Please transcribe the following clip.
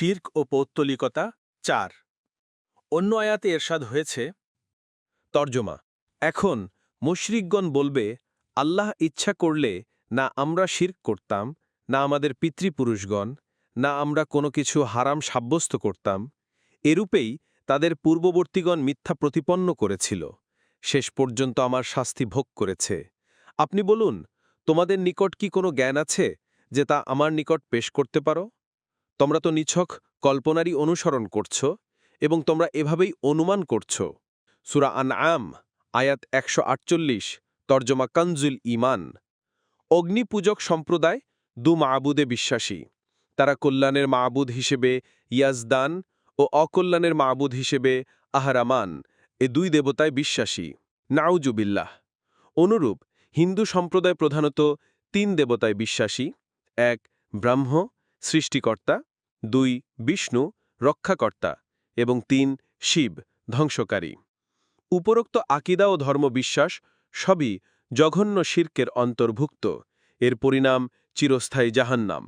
শির্ক ও পৌত্তলিকতা চার। অন্য আয়াতে এরশাদ হয়েছে, তর্জমা, এখন মুশরিকগণ বলবে, আল্লাহ ইচ্ছা করলে না আমরা শির্ক করতাম, না আমাদের পিতৃপুরুষগণ, না আমরা কোনো কিছু হারাম সাব্যস্ত করতাম, এরূপেই তাদের পূর্ববর্তীগণ মিথ্যা প্রতিপন্ন করেছিল, শেষ পর্যন্ত আমার শাস্তি ভোগ করেছে। আপনি বলুন, তোমাদের নিকট কি কোনো জ্ঞান আছে যে তা আমার নিকট পেশ করতে পারো? তোমরা তো নিছক কল্পনারই অনুসরণ করছ এবং তোমরা এভাবেই অনুমান করছ। সুরা আন আম আয়াত একশো আটচল্লিশ, তর্জমা কানজুল ইমান অগ্নিপূজক সম্প্রদায় দু মাবুদে বিশ্বাসী। তারা কল্যাণের মাবুদ হিসেবে ইয়াজদান ও অকল্যাণের মাবুদ হিসেবে আহারামান, এ দুই দেবতায় বিশ্বাসী। নাউজুবিল্লাহ অনুরূপ হিন্দু সম্প্রদায় প্রধানত তিন দেবতায় বিশ্বাসী। এক ব্রাহ্ম, সৃষ্টিকর্তা দুই, বিষ্ণু, রক্ষাকর্তা, এবং তিন, শিব, ধ্বংসকারী। উপরোক্ত আকিদা ও ধর্মবিশ্বাস সবই জঘন্য শির্কের অন্তর্ভুক্ত। এর পরিণাম চিরস্থায়ী জাহান্নাম।